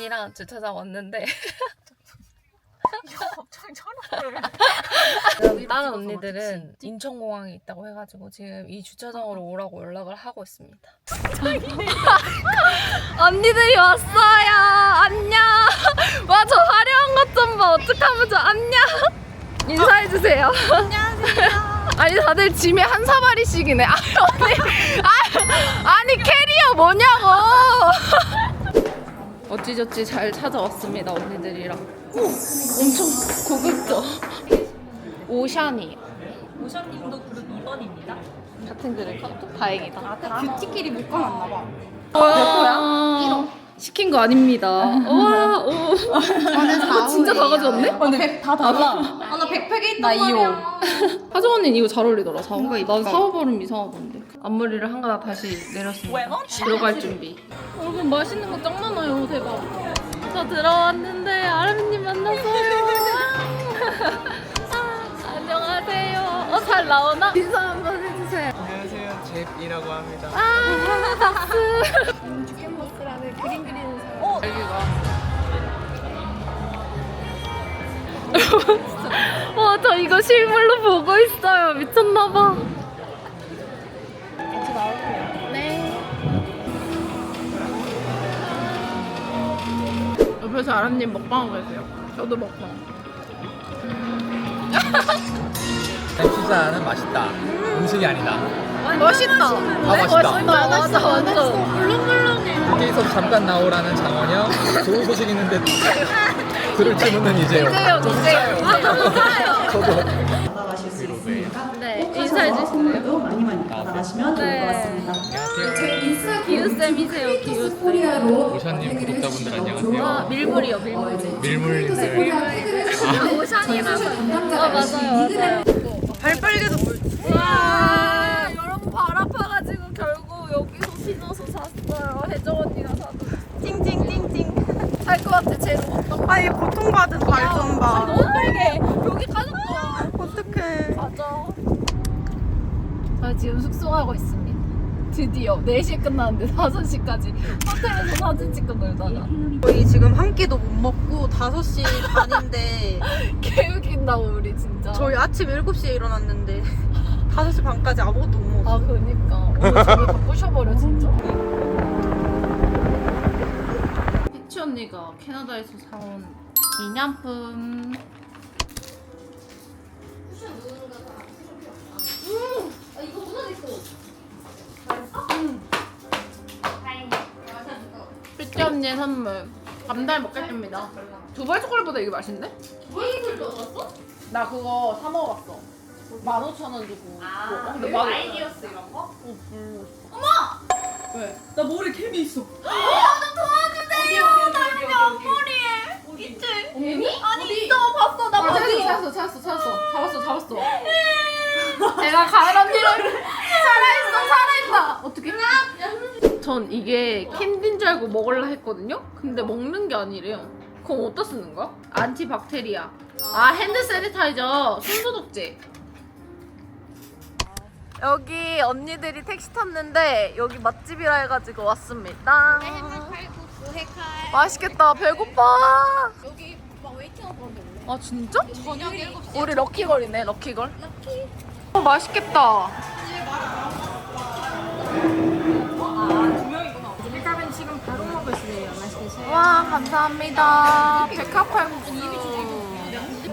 언니랑 주차장 왔는데 갑자기 촬영을. 다른 언니들은 인천공항에 있다고 해가지고 지금 이 주차장으로 오라고 연락을 하고 있습니다. 언니들이 왔어요. 안녕. 와 저 화려한 것 좀 봐. 어떡하면 저 안녕. 인사해 주세요. 안녕하세요. 아니 다들 짐에 한 사마리씩이네. 아 언니. 아, 아니 캐리어 뭐냐고. 어찌저찌 잘 찾아왔습니다 언니들이랑. 오, 엄청 고급져. 오샤니. 오션님도 그룹 2번입니다. 같은 그릇 다행이다. 아, 뷰티끼리 묶어놨나 봐. 뭐야? 시킨 거 아닙니다. 와, 오. 아, 진짜 다 가져왔네? 근데 다 달라. 아, 나 백팩에 있단 나 말이야. 하정 언니는 이거 잘 어울리더라, 사오. 난. 사오 버름 이상하던데. 앞머리를 한 가닥 다시 내렸습니다. 들어갈 준비. 여러분 맛있는 거 짱 많아요, 대박. 저 들어왔는데 아름님 만났어요. 아, 안녕하세요. 어, 잘 나오나? 인사 한번 해주세요. 안녕하세요. 잽이라고 합니다. 아, 박수. 주캔버스라는 그림 그리는 사람. 어, 여기가. 와, 저 이거 실물로 보고 있어요. 미쳤나봐. 나올게요. 네. 옆에서 아람님 먹방하고 계세요. 저도 먹방. 피자는 맛있다. 음식이 아니다. 멋있다. 아 맛있다. 맞아, 완전. 물렁물렁해. 여기서 잠깐 나오라는 장원영. 좋은 소식 있는데 들을 줄은 이제요. 이제요, 이제요. 아. 저도 있으니까 네, 꼭 인사해 주실래요? 선물도 많이 많이 받아가시면 좋을 네. 것 같습니다. 안녕하세요. 기우쌤이세요, 기우쌤. 오션님 구독자분들 안녕하세요. 아, 밀물이요, 밀물. 밀물님들. 오션이라서. 아, 맞아요, 맞아요. 발 빨개도 물. 와, 여러분 발 아파가지고 결국 여기서 신어서 샀어요. 혜정 언니가 사도. 찡찡찡찡. 살 것 같아, 쟤는 어떤 아얘 고통받은 발좀 봐. 너무 빨개. 여기 가족도 와. 어떡해. 맞아. 저 지금 숙소하고 있습니다. 드디어 4시에 끝났는데 5시까지 호텔에서 사진 찍고 놀다가 저희 지금 한 끼도 못 먹고 5시 반인데 개웃긴다고 우리 진짜 저희 아침 7시에 일어났는데 5시 반까지 아무것도 못 먹었어요. 아 그니까 오늘 저기 다 부셔버려 진짜 피치 언니가 캐나다에서 사온 기념품 언니의 선물. 감달 먹겠습니다. 두발 초콜릿보다 이게 맛있네? 두발 초콜릿 넣었어? 나 그거 사 먹어봤어. 15,000원 주고. 아 근데 맛 아이디어스 이런 거? 어 별로 어머! 왜? 나 머리 개미 있어. 개미? 아니 있어 봤어. 나 봤어. 찾았어 찾았어 찾았어. 잡았어 잡았어. 내가 가을 언니를 살아있어 살아있다 어떻게? 전 이게 캔디인 줄 알고 먹으려 했거든요? 근데 먹는 게 아니래요. 그럼 어디다 쓰는 거야? 안티박테리아. 아 핸드 세니타이저. 손소독제. 여기 언니들이 택시 탔는데 여기 맛집이라 해가지고 왔습니다. 맛있겠다. 배고파. 여기 막 웨이팅하고 그런데 아 진짜? 저녁 7시 우리 럭키걸이네 럭키걸. 럭키? 어 맛있겠다 일단은 지금 바로 먹으시래요 맛있으세요? 와 감사합니다. 백합칼국수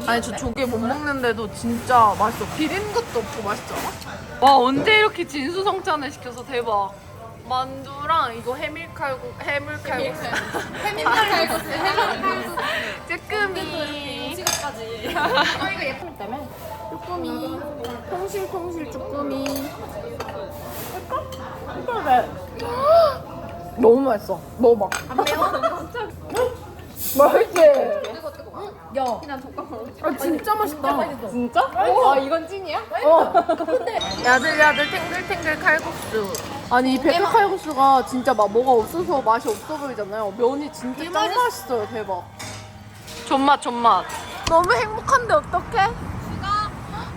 아니 저 조개 못 먹는데도 진짜 맛있어. 비린 것도 없고 맛있지 않아? 와 언제 이렇게 진수성찬을 시켜서 대박. 만두랑 이거 해밀칼국 해물칼국수 해밀칼국수 해밀칼국수 쭈꾸미 지금까지. 저희가 예쁠 때문에? 쭈꾸미. 통실통실 쭈꾸미. 그래 너무 맛있어 먹어봐 안 매워? 맛있지? 야 그냥 젓가락 아 진짜 맛있다 진짜? 아 이건 찐이야? 어 야들야들 탱글탱글 칼국수 아니 이 백합 칼국수가 진짜 막 뭐가 없어서 맛이 없어 보이잖아요 면이 진짜 짱 맛있어요 대박 존맛 존맛 너무 행복한데 어떡해?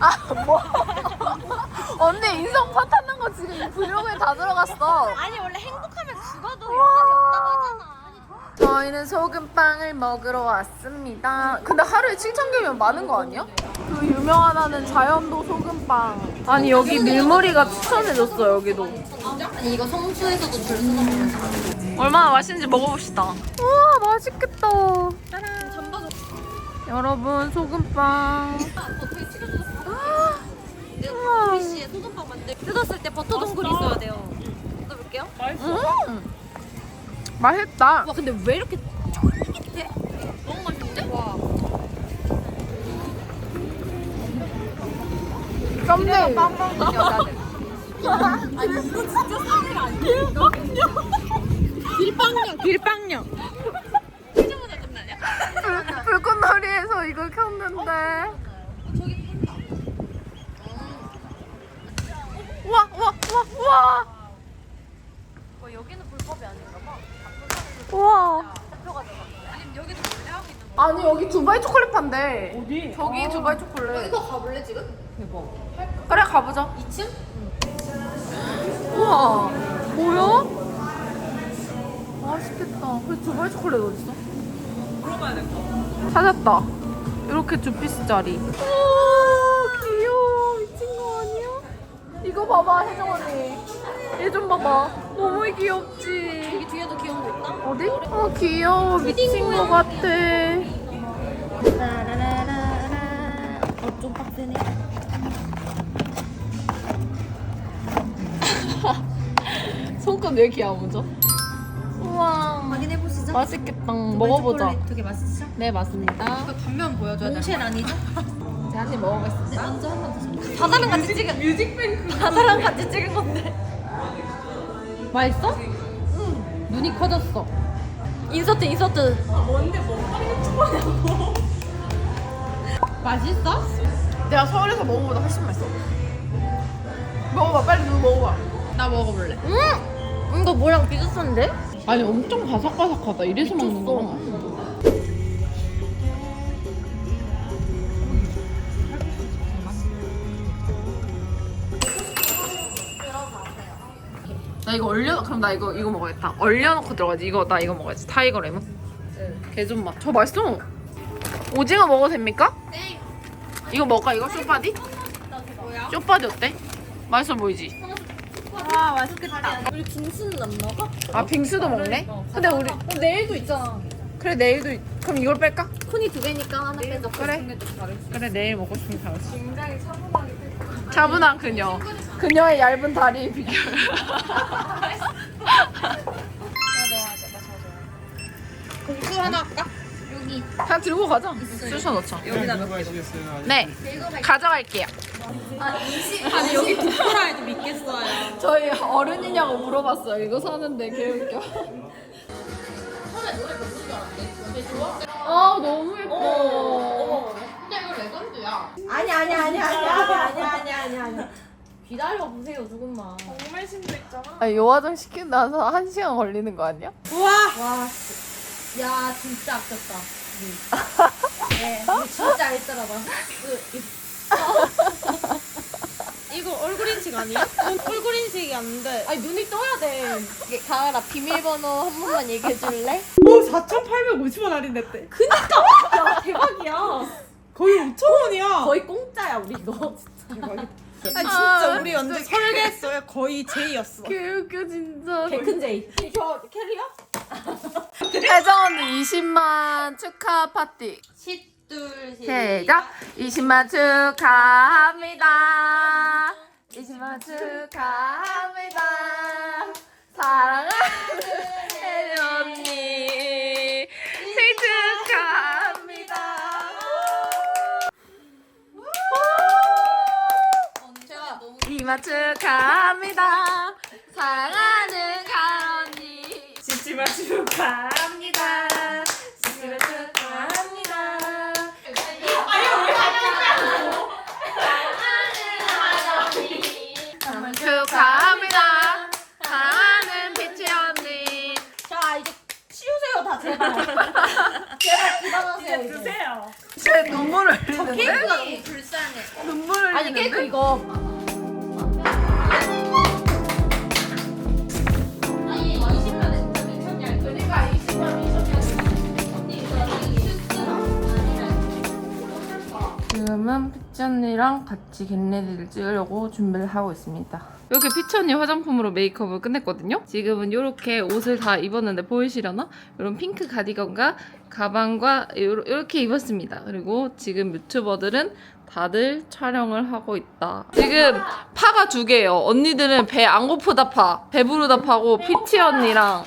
아 뭐? 언니 인성 파탄난 거 지금 이 브이로그에 다 들어갔어 아니 원래 행복하면 죽어도 영감이 없다고 하잖아 저희는 소금빵을 먹으러 왔습니다. 근데 하루에 7천 개면 많은 거 아니야? 그 유명하다는 자연도 소금빵. 아니 여기 밀머리가 추천해줬어 여기도. 아니 이거 성수에서도 줄수 없는 얼마나 맛있는지 먹어봅시다. 우와 맛있겠다. 여러분 소금빵. 우와. 시에 소금빵 만들 뜯었을 때 버터 동굴이 있어야 돼요. 뜯어볼게요. 음. 맛있다. 와 근데 왜 이렇게 쫄깃해? 너무 맛있는데? 와. 썸네일. 빵 먹는 여자들. 길빵냥 길빵냥. 불, 불꽃놀이에서 이걸 켰는데. 우와 우와 우와. 와 여기는 불법이 아닌가 봐. 우와. 아니면 여기도 있는 아니 여기 두바이 초콜릿 판대. 어디? 저기 두바이 초콜릿. 이거 가볼래 지금? 그래 가보자. 2층? 우와. 뭐야? 맛있겠다. 그 두바이 초콜릿 어딨어? 물어봐야 될 거. 찾았다. 이렇게 두 피스짜리. 우와 귀여워. 미친 거 아니야? 이거 봐봐 혜정 언니. 얘 좀 봐봐. 너무 귀엽지. 여기 뒤에도 귀여운 거 있다. 어디? 어 귀여워. 미친 거 같아. 어좀 빡세네. 손끝 왜 이렇게 야무져? 우와. 확인해 보시죠. 맛있겠다. 먹어보자. 되게 맛있죠? 네 맞습니다. 단면 보여줘야 돼. 몽쉘 아니죠? 한입 먹어보겠습니다. 먼저 한번 드셔. 바다랑 같이 찍은 뮤직뱅크. 바다랑 같이 찍은 건데. 맛있어? 응. 눈이 커졌어. 인서트 인서트. 맛있어? 내가 서울에서 먹은 거보다 훨씬 맛있어. 먹어봐, 빨리 누구 먹어봐. 나 먹어볼래. 음 이거 뭐랑 비슷한데? 아니 엄청 바삭바삭하다. 이래서 먹는 거. 나 이거 얼려 그럼 나 이거 이거 먹어야겠다. 얼려놓고 들어가지. 이거 나 이거 먹어야지. 타이거 레몬. 개좀 맛. 저 맛있어. 오징어 먹어도 됩니까? 네. 이거 먹을까? 이거 쇼파디? 쇼파디 어때? 맛있어 보이지? 와 맛있겠다. 우리 빙수는 안 먹어? 아 빙수도 먹네? 근데 우리 내일도 있잖아. 그래 내일도 있- 그럼 이걸 뺄까? 콘이 두 개니까 하나 빼자. 그래 그래 내일 먹고 싶은 거 다르지 굉장히 차분하게 차분한 그녀 그녀의 얇은 다리 비결 공수 하나 할까? 그냥 들고 가자. 쑤셔 넣자. 여기다 넣어. 네. 가져갈게요. 아니 여기 부끄러워도 믿겠어요. 저희 어른이냐고 물어봤어요. 이거 사는데 개웃겨. 아 너무 예뻐. 아니 아니 아니 아니 아니 아니 아니 아니 아니. 기다려 보세요 조금만. 아니 요화정 시킨다서 한 시간 걸리는 거 아니야? 와, 씨. 야 진짜 아꼈다. 우리. 네, 우리 진짜 알더라다. 이거 얼굴 인식 아니야? 얼굴 인식이 안 돼. 아니 눈이 떠야 돼. 이게 가을아 비밀번호 한 번만 얘기해 줄래? 오 4,850원 할인됐대. 야 대박이야. 거의 5천 원이야. 거의 공짜야 우리 이거. 아 진짜 우리 완전 설계했어요. 거의 제이였어. 개웃겨 진짜 개큰 제이. 저 캐리어? 혜정 언니 20만 축하 파티 시둘 시작 20만 축하합니다 20만 축하합니다 2만 축하합니다 사랑하는 가언니 17만 축하합니다 17만 축하합니다 축하합니다. 사랑하는 피치 언니. 자 이제 치우세요 다 제발. 제발 그만하세요 이제. 제 눈물 흘리는데? 케이크가 너무 불쌍해. 눈물 흘리는데? 아니 케이크 이거. 지금은 피치 언니랑 같이 겟레디를 찍으려고 준비를 하고 있습니다. 이렇게 피치 언니 화장품으로 메이크업을 끝냈거든요. 지금은 이렇게 옷을 다 입었는데 보이시려나? 이런 핑크 가디건과 가방과 이렇게 입었습니다. 그리고 지금 유튜버들은 다들 촬영을 하고 있다. 지금 파가 두 개예요. 언니들은 배 안 고프다 파, 배부르다 파고 피치 언니랑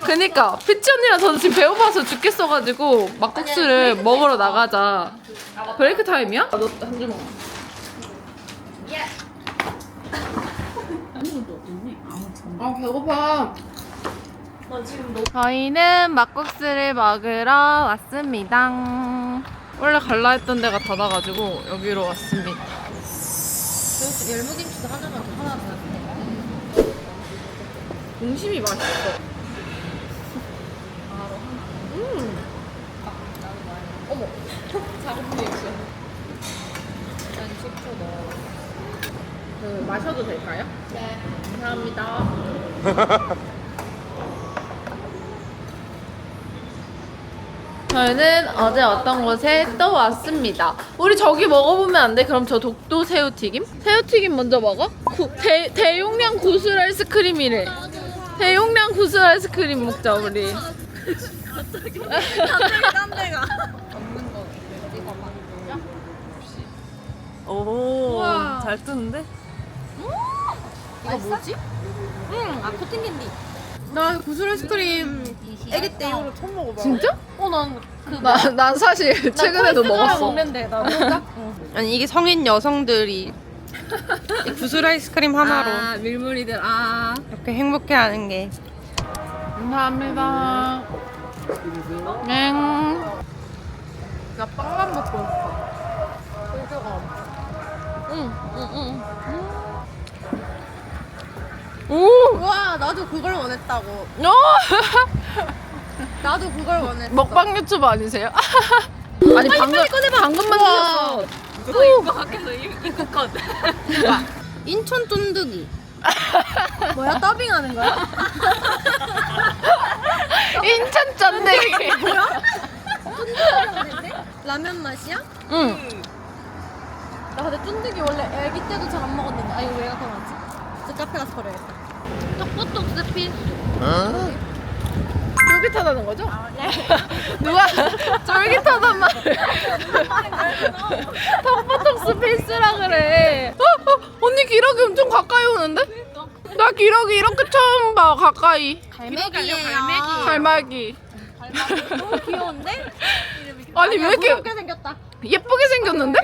그니까 피치 언니랑 저는 지금 배고파서 죽겠어가지고 막국수를 먹으러 나가자. 브레이크 타임이야? 아, 너한 줄 먹어. 아 배고파. 저희는 막국수를 먹으러 왔습니다. 원래 갈라 했던 데가 닫아가지고 여기로 왔습니다. 열무김치도 하나만 더 하나 더. 중심이 맛있어. 음. 어머, 작은 리액션. 난 식초 넣어. 그 마셔도 될까요? 네. 감사합니다. 저희는 어제 어떤 곳에 또 왔습니다. 우리 저기 먹어보면 안 돼? 그럼 저 독도 새우튀김? 새우튀김 먼저 먹어? 구- 대, 대용량 구슬 아이스크림이래. 대용량 구슬 아이스크림 먹자 우리. 오, 우와. 잘 뜨는데? 이거 뭐지? 응, 아 코팅 캔디. 나 구슬 아이스크림 애기 때 이후로 처음 먹어봐. 진짜? 어, 난 그. 나, 난 사실 최근에도 먹었어. 먹는 데 나 진짜. 아니 이게 성인 여성들이 이 구슬 아이스크림 하나로 아 밀물이들 아 이렇게 행복해하는 게 감사합니다. 엥. 나 빵만 먹고 있어. 응, 응, 응. 오! 와 나도 그걸 원했다고. 어! 나도 그걸 원했어. 먹방 유튜버 아니세요? 아니 방금 방금 만들었어. 인천 쫀득이. 뭐야 더빙하는 거야? 인천 짠데기. 라면 맛이야? 응. 나 근데 쫀득이 원래 애기 때도 잘 안 먹었는데. 아, 이거 왜 갖고 나왔지? 저 카페 가서 버려야겠다. 떡볶떡 스피. 쫄깃하다는 거죠? 누가 쫄깃하단 말을 턱버턱 스페이스라 그래 어, 어, 언니 기러기 엄청 가까이 오는데? 나 기러기 이렇게 처음 봐 가까이 갈매기예요. 갈매기 너무 귀여운데? 아니 왜 이렇게 귀엽게 생겼다. 예쁘게 생겼는데?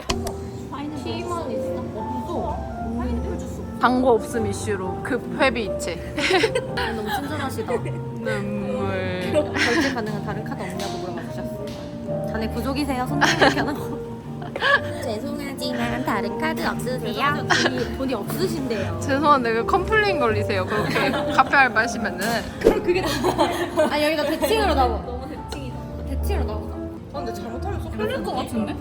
광고 없음 이슈로 급 회비 이체 너무 친절하시다. 눈물 결제 가능한 다른 카드 없냐고 물어봐 주셨어. 자네 부족이세요? 손님 이렇게 하는 거. 죄송하지만 다른 카드 없으세요? 돈이, 돈이 없으신데요. 죄송한데 왜 컴플레인 걸리세요 그렇게 카페 알바시면은 아 여기가 대칭으로 나와. 너무 대칭이다. 대칭으로 나오다. 아, 근데 잘못하면 쏙 흘릴 것 같은데?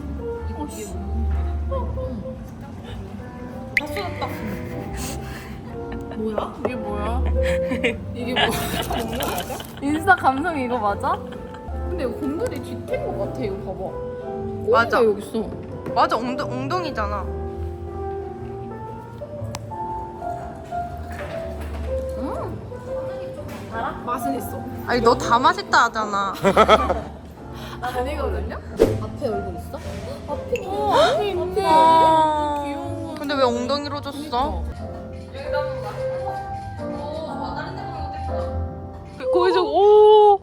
뭐야? 이게 뭐야? 이게 뭐야? 인스타 감성 이거 맞아? 근데 이거 곰돌이 뒤태인 것 같아 이거 봐봐 맞아. 꼬리가 여기 있어 맞아 엉덩, 엉덩이잖아. 맛은 있어 아니 너 다 맛있다 하잖아. 아니거든요? 앞에 얼굴 있어? 어. 근데 왜 엉덩이로 줬어? 거기서 오.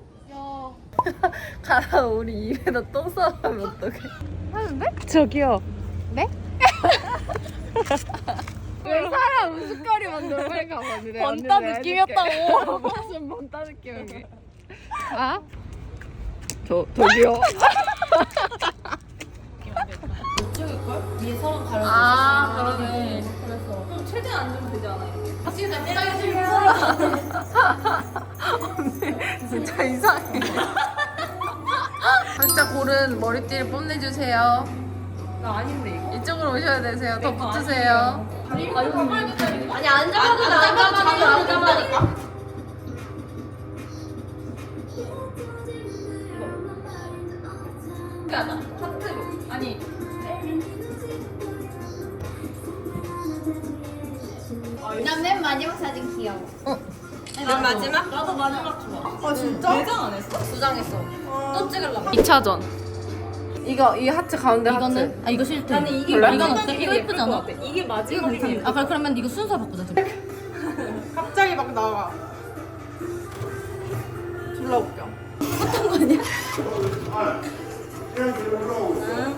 가라 우리 입에다 똥 싸면 어떡해. 하는데? 저기요. 왜 사람 우스까리 만들어? 빨리 가봐 번따 느낌이었다고. 무슨 번따 느낌이게 아? 저 저기요 위에 서로 가려. 아 그러네 그럼 최대한 앉으면 되지 않아요? 진짜 이상해 각자 고른 머리띠를 뽐내주세요 나 아닌데. 이쪽으로 오셔야 되세요 더 붙으세요 아니 안 잡아도 안 잡아도 안 잡아니까. 하트 아니 어, 난맨 마지막 사진 귀여워. 맨 마지막? 나도 마지막 좋아. 아 진짜? 네. 내장 안 했어? 두 장 했어. 어. 또 찍으려고. 2차전. 이거 이 하트 가운데 이거는 아 이거 싫대. 나는 이게 별로? 이건 어때? 이거 예쁘지 않아? 이게 이거 마지막이 괜찮아. 그럼 아, 그러면 이거 순서 바꾸자. 지금. 갑자기 막 나와 졸라 웃겨 어떤 거 아니야? 응.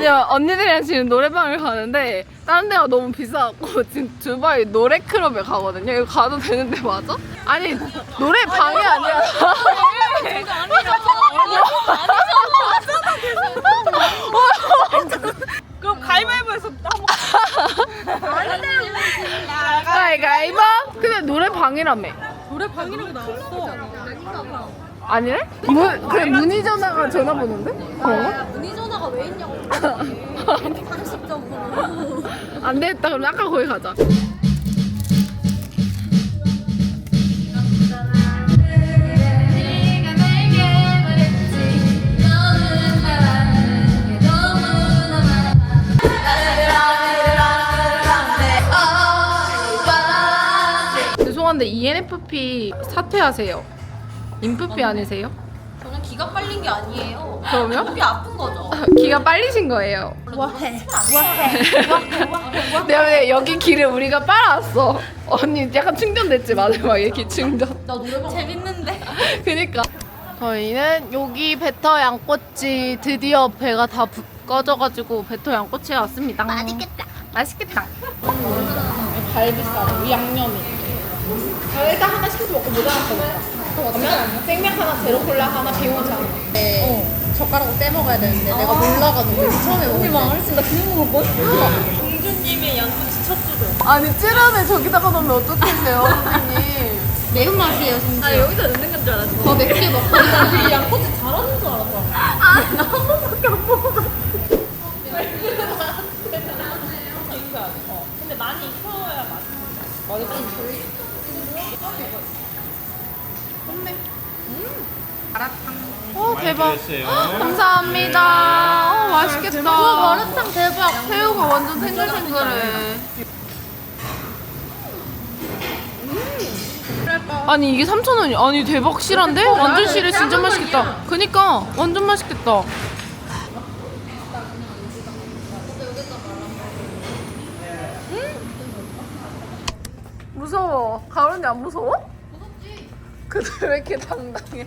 아니요 언니들이랑 지금 노래방을 가는데 다른 데가 너무 비싸갖고 지금 두바이 노래 클럽에 가거든요. 이거 가도 되는데 맞아? 아니 노래방이 아니라 그럼 가위바위보에서 한번 가위가위보. 근데 노래방이라며. 노래방이라고 나왔어. 아니래? 문, 그래 문의 전화가 전화번호인데? 그런가? 문의 전화가 왜 있냐고. 상식적으로. 안 되겠다. 그럼 아까 거기 가자. 네가 내게 말했지 너는 나에게 너무나 죄송한데 E ENFP 사퇴하세요. 인프피 아니세요? 저는 기가 빨린 게 아니에요. 그러면? 목이 아픈 거죠. 기가 빨리신 거예요. 와해. 내가 왜 여기 길을 우리가 빨아왔어. 언니 약간 충전됐지 마지막에 기 충전. 나 노래방 재밌는데. 그니까. 저희는 여기 배터 양꼬치 드디어 배가 다 부- 꺼져가지고 배터 양꼬치에 왔습니다. 맛있겠다. 맛있겠다. 갈비살, 양념이. 일단 하나 시켜서 먹고 모자 하나 더 먹자. 그러면 생맥 하나, 제로 콜라 하나, 비오자 하나. 네. 젓가락으로 떼 먹어야 되는데 내가 몰라가지고 처음에 먹을 때. 망했어. 나 그냥 먹을 거야. 공주님의 양꼬치 첫 주죠. 아니 찌르면 저기다가 넣으면 어떡하세요, 선생님. 매운맛이에요, 심지어. 아 여기다 넣는 건 줄 알았어. 더 맵게 먹고 이 양꼬치 잘하는 줄 알았어. 근데 많이 익혀야 맛있어. 어, 대박. 감사합니다. 어, 맛있겠다. 와, 마라탕 대박. 새우가 완전 탱글탱글해. 아니 이게 3,000원이 아니 대박 실한데? 완전 실해 진짜 맛있겠다 그니까 완전 맛있겠다 무서워 가을언니 안 무서워? 근데 왜 이렇게 당당해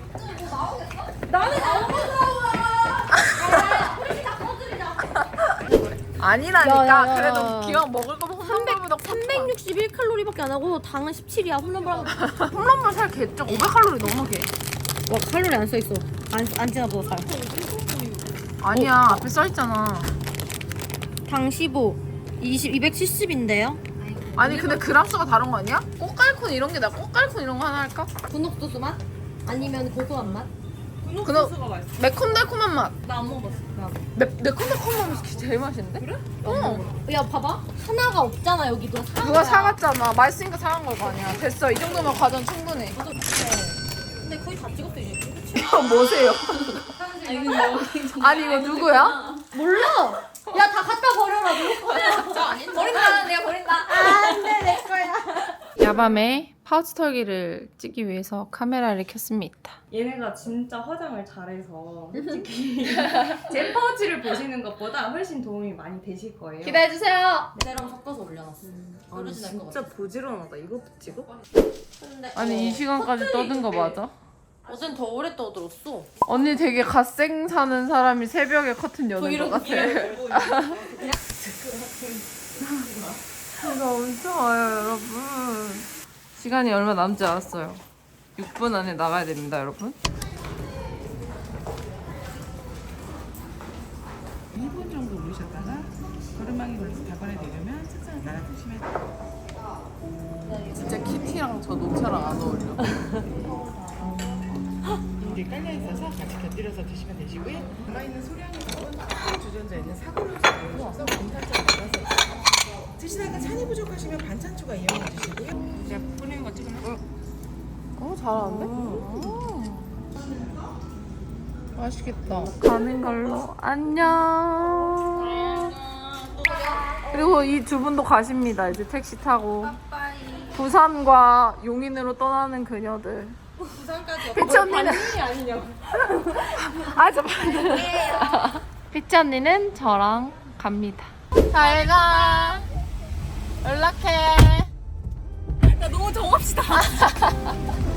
아니라니까 야, 야, 야. 그래도 기왕 먹을 거면 홈런볼보다 361 칼로리밖에 안 하고 당은 17이야. 홈런볼하고 홈런볼 살 개쩍 500칼로리 넘어게 와 칼로리 안 써 있어. 안, 안 지나보고 살. 아니야 앞에 써있잖아 당 15, 20, 270인데요. 아니 근데 그람 수가 다른 거 아니야? 꽃갈콘 이런 게나 꽃갈콘 이런 거 하나 할까? 군옥소스 맛? 아니면 고소한 맛? 그거- 소스가 맛있어. 매콤달콤한 맛 나 안 먹어봤어. 나. 매, 매콤달콤한 맛이 제일 맛있는데? 그래? 어 야 봐봐 하나가 없잖아 여기도 사는 누가 거야. 사갔잖아 맛있으니까 사간 거 아니야 됐어 이 정도면 과정 충분해 근데 거의 다 찍었어 이제 뭐세요? 아니 이거 누구야? 몰라 야 다 갖다 버려라 누구 거야 진짜 아닌데 버린다 내가 버린다 안돼 내 거야 야밤에 파우치 털기를 찍기 위해서 카메라를 켰습니다. 얘네가 진짜 화장을 잘해서 솔직히 제 파우치를 보시는 것보다 훨씬 도움이 많이 되실 거예요. 기대해주세요. 내랑 섞어서 올려놨어 아니 떨어질 것 진짜 같아 부지런하다. 이것도 찍어? 근데 아니 이 시간까지 떠든 거 맞아? 어젠 더 오래 떠들었어? 언니 되게 갓생 사는 사람이 새벽에 커튼 여는 것 같아. 비가 엄청 와요 여러분 시간이 얼마 남지 않았어요 6분 안에 나가야 됩니다 여러분 2분 정도 누르셨다가 걸음망이 걸려서 닭발에 내려면 책상을 깔아주시면 진짜 키티랑 저 녹차랑 안 어울려 국물이 깔려 있어서 같이 곁들여서 드시면 되시고요. 남아 있는 소량에서는 큰 주전자에 있는 사골을 넣으셔서 공탄장 나가서. 드시다가 찬이 부족하시면 반찬 추가 이용해 주시고요. 이제 뿌리는 거 찍으면 어 잘하는데? 맛있겠다. 가는 걸로 안녕. 그리고 이 두 분도 가십니다. 이제 택시 타고 부산과 용인으로 떠나는 그녀들. 부산까지. 피치 언니는 아니냐고. 아 저. 피치 언니는 저랑 갑니다. 잘 가. 연락해. 야, 너무 정합시다.